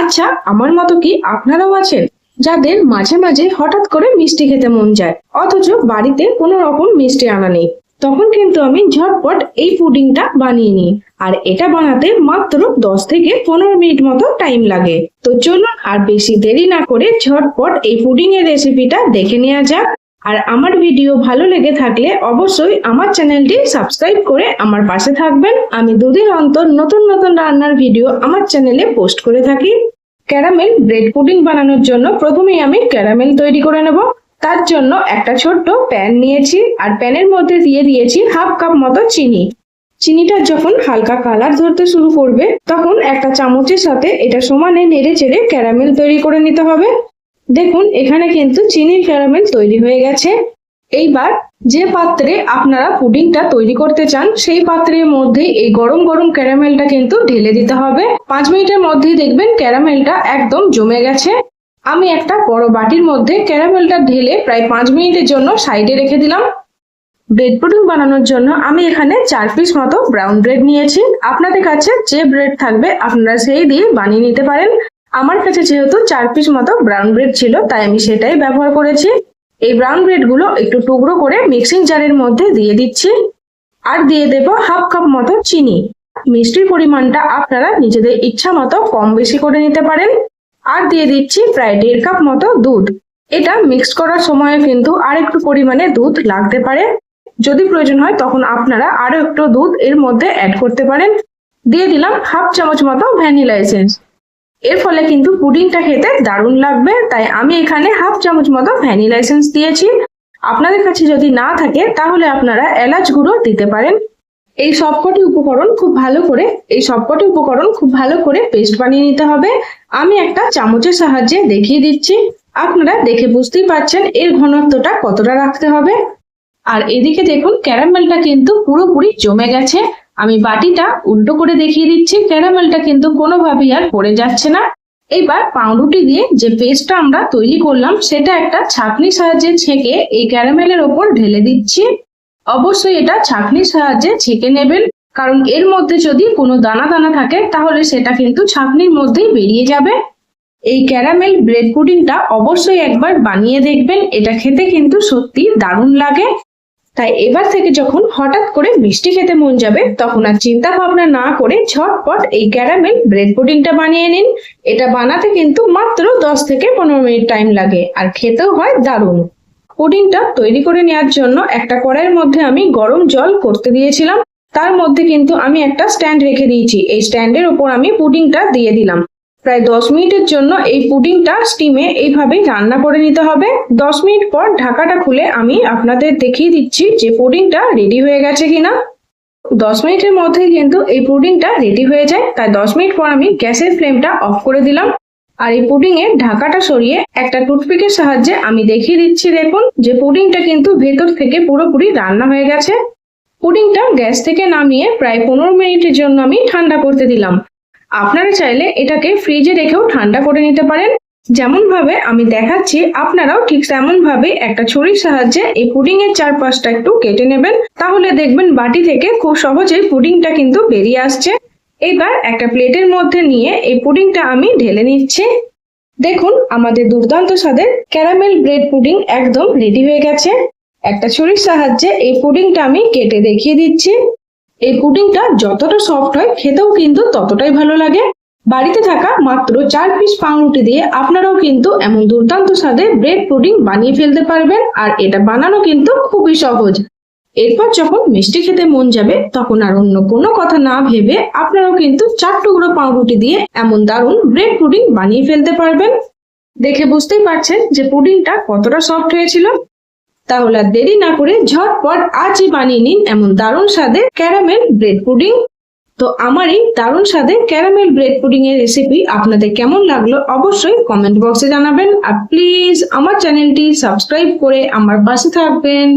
আচ্ছা আমার মতো কি আপনারাও আছেন? যাদের মাঝে মাঝে হঠাৎ করে মিষ্টি খেতে মন যায়, অথচ বাড়িতে কোনো রকম মিষ্টি আনা নেই। তখন কিন্তু আমি ঝটপট এই পুডিংটা বানিয়ে নিই। আর এটা বানাতে মাত্র দশ থেকে পনেরো মিনিট মতো টাইম লাগে। তো চলুন আর বেশি দেরি না করে ঝটপট এই পুডিং এর রেসিপিটা দেখে নেওয়া যাক। আর আমার ভিডিও ভালো লেগে থাকলে অবশ্যই আমার চ্যানেলটি সাবস্ক্রাইব করে আমার পাশে থাকবেন। আমি দুদিন অন্তর নতুন নতুন রান্নার ভিডিও আমার চ্যানেলে পোস্ট করে থাকি। ক্যারামেল ব্রেড পুডিং বানানোর জন্য প্রথমেই আমি ক্যারামেল তৈরি করে নেব। তার জন্য একটা ছোট্ট প্যান নিয়েছি আর প্যানের মধ্যে দিয়ে দিয়েছি হাফ কাপ মতো চিনি। চিনিটা যখন হালকা কালার ধরতে শুরু করবে, তখন একটা চামচের সাথে এটা সমানে নেড়ে চেড়ে ক্যারামেল তৈরি করে নিতে হবে। দেখুন, এখানে কিন্তু চিনির ক্যারামেল তৈরি হয়ে গেছে। এইবার যে পাত্রে আপনারা পুডিংটা তৈরি করতে চান, সেই পাত্রের মধ্যে এই গরম গরম ক্যারামেলটা কিন্তু ঢেলে দিতে হবে। পাঁচ মিনিটের মধ্যেই দেখবেন ক্যারামেলটা একদম জমে গেছে। আমি একটা বড় বাটির মধ্যে ক্যারামেলটা ঢেলে প্রায় পাঁচ মিনিটের জন্য সাইডে রেখে দিলাম। ব্রেড পুডিং বানানোর জন্য আমি এখানে চার পিস মতো ব্রাউন ব্রেড নিয়েছি। আপনাদের কাছে যে ব্রেড থাকবে, আপনারা সেই দিয়ে বানিয়ে নিতে পারেন। আমার কাছে যেহেতু চার পিস মতো ব্রাউন ব্রেড ছিল, তাই আমি সেটাই ব্যবহার করেছি। এই ব্রাউন ব্রেডগুলো একটু টুকরো করে মিক্সিং জারের মধ্যে দিয়ে দিচ্ছি। আর দিয়ে দেব হাফ কাপ মতো চিনি। মিষ্টির পরিমাণটা আপনারা নিজেদের ইচ্ছা মতো কম বেশি করে নিতে পারেন। আর দিয়ে দিচ্ছি প্রায় দেড় কাপ মতো দুধ। এটা মিক্স করার সময় কিন্তু আর একটু পরিমাণে দুধ লাগতে পারে। যদি প্রয়োজন হয় তখন আপনারা আরও একটু দুধ এর মধ্যে অ্যাড করতে পারেন। দিয়ে দিলাম হাফ চামচ মতো ভ্যানিলা এসেন্স এর ফলে কিন্তু পুডিংটা খেতে দারুণ লাগবে। তাই আমি এখানে হাফ চামচ মতো ভ্যানিলা এসেন্স দিয়েছি। আপনাদের কাছে যদি না থাকে, তাহলে আপনারা এলাচ গুঁড়ো দিতে পারেন। এই সবকটি উপকরণ খুব ভালো করে, এই সবকটি উপকরণ খুব ভালো করে পেস্ট বানিয়ে নিতে হবে। আমি একটা চামচের সাহায্যে দেখিয়ে দিচ্ছি। আপনারা দেখে বুঝতেই পারছেন এর ঘনত্বটা কতটা রাখতে হবে। আর এদিকে দেখুন, ক্যারামেলটা কিন্তু পুরোপুরি জমে গেছে। আমি বাটিটা উল্টো করে দেখিয়ে দিচ্ছি। ক্যারামেলটা কিন্তু কোনোভাবেই আর পড়ে যাচ্ছে না। এবার পাউরুটি দিয়ে যে পেস্টটা আমরা তৈরি করলাম, সেটা একটা ছাঁকনির সাহায্যে ছেঁকে এই ক্যারামেলের ওপর ঢেলে দিচ্ছি। অবশ্যই এটা ছাঁকনির সাহায্যে ছেঁকে নেবেন, কারণ এর মধ্যে যদি কোনো দানা দানা থাকে, তাহলে সেটা কিন্তু ছাঁকনির মধ্যেই বেরিয়ে যাবে। এই ক্যারামেল ব্রেড পুডিংটা অবশ্যই একবার বানিয়ে দেখবেন। এটা খেতে কিন্তু সত্যি দারুণ লাগে। তাই এবার থেকে যখন হঠাৎ করে মিষ্টি খেতে মন যাবে, তখন আর চিন্তা ভাবনা না করে ঝটপট এই ক্যারামেল ব্রেড পুডিংটা বানিয়ে নিন। এটা বানাতে কিন্তু মাত্র দশ থেকে পনেরো মিনিট টাইম লাগে, আর খেতেও হয় দারুণ। পুডিংটা তৈরি করে নেওয়ার জন্য একটা কড়াইয়ের মধ্যে আমি গরম জল করতে দিয়েছিলাম। তার মধ্যে কিন্তু আমি একটা স্ট্যান্ড রেখে দিয়েছি। এই স্ট্যান্ডের উপর আমি পুডিংটা দিয়ে দিলাম। প্রায় দশ মিনিটের জন্য এই পুডিংটা স্টিমে এইভাবেই রান্না করে নিতে হবে। দশ মিনিট পর ঢাকাটা খুলে আমি আপনাদের দেখিয়ে দিচ্ছি যে পুডিংটা রেডি হয়ে গেছে কিনা। দশ মিনিটের মধ্যে কিন্তু এই পুডিংটা রেডি হয়ে যায়। তাই দশ মিনিট পর আমি গ্যাসের ফ্লেমটা অফ করে দিলাম। আর এই পুডিং এর ঢাকাটা সরিয়ে একটা টুথপিকের সাহায্যে আমি দেখিয়ে দিচ্ছি দেখুন যে পুডিংটা কিন্তু ভেতর থেকে পুরোপুরি রান্না হয়ে গেছে। পুডিংটা গ্যাস থেকে নামিয়ে প্রায় পনেরো মিনিটের জন্য আমি ঠান্ডা করতে দিলাম। আপনারা চাইলে এটাকে ফ্রিজে রেখেও ঠান্ডা করে নিতে পারেন। যেমন ভাবে আমি দেখাচ্ছি, আপনারাও ঠিক তেমন ভাবে একটা ছুরির সাহায্যে এই পুডিং এর চারপাশটা একটু কেটে নেবেন। তাহলে দেখবেন বাটি থেকে খুব সহজেই পুডিংটা কিন্তু বেরিয়ে আসছে। এবার একটা প্লেটের মধ্যে নিয়ে এই পুডিংটা আমি ঢেলে নিচ্ছি। দেখুন, আমাদের দুর্দান্ত স্বাদের ক্যারামেল ব্রেড পুডিং একদম রেডি হয়ে গেছে। একটা ছুরির সাহায্যে এই পুডিংটা আমি কেটে দেখিয়ে দিচ্ছি। এই পুডিংটা যতটা সফট হয়, খেতেও কিন্তু ততটাই ভালো লাগে। বাড়িতে থাকা মাত্র চার পিস পাউরুটি দিয়ে আপনারাও কিন্তু এমন দুর্দান্ত স্বাদের ব্রেড পুডিং বানিয়ে ফেলতে পারবেন, আর এটা বানানো কিন্তু খুবই সহজ। এরপর যখন মিষ্টি খেতে মন যাবে, তখন আর অন্য কোনো কথা না ভেবে আপনারাও কিন্তু চার টুকরো পাউরুটি দিয়ে এমন দারুণ ব্রেড পুডিং বানিয়ে ফেলতে পারবেন। দেখে বুঝতেই পারছেন যে পুডিংটা কতটা সফট হয়েছিল। তাহলে আর দেরি না করে ঝটপট আজই বানিয়ে নিন এমন দারুণ স্বাদের ক্যারামেল ব্রেড পুডিং। তো আমার এই দারুণ স্বাদের ক্যারামেল ব্রেড পুডিং এর রেসিপি আপনাদের কেমন লাগল অবশ্যই কমেন্ট বক্সে জানাবেন। আর প্লিজ আমার চ্যানেলটি সাবস্ক্রাইব করে আমার পাশে থাকবেন।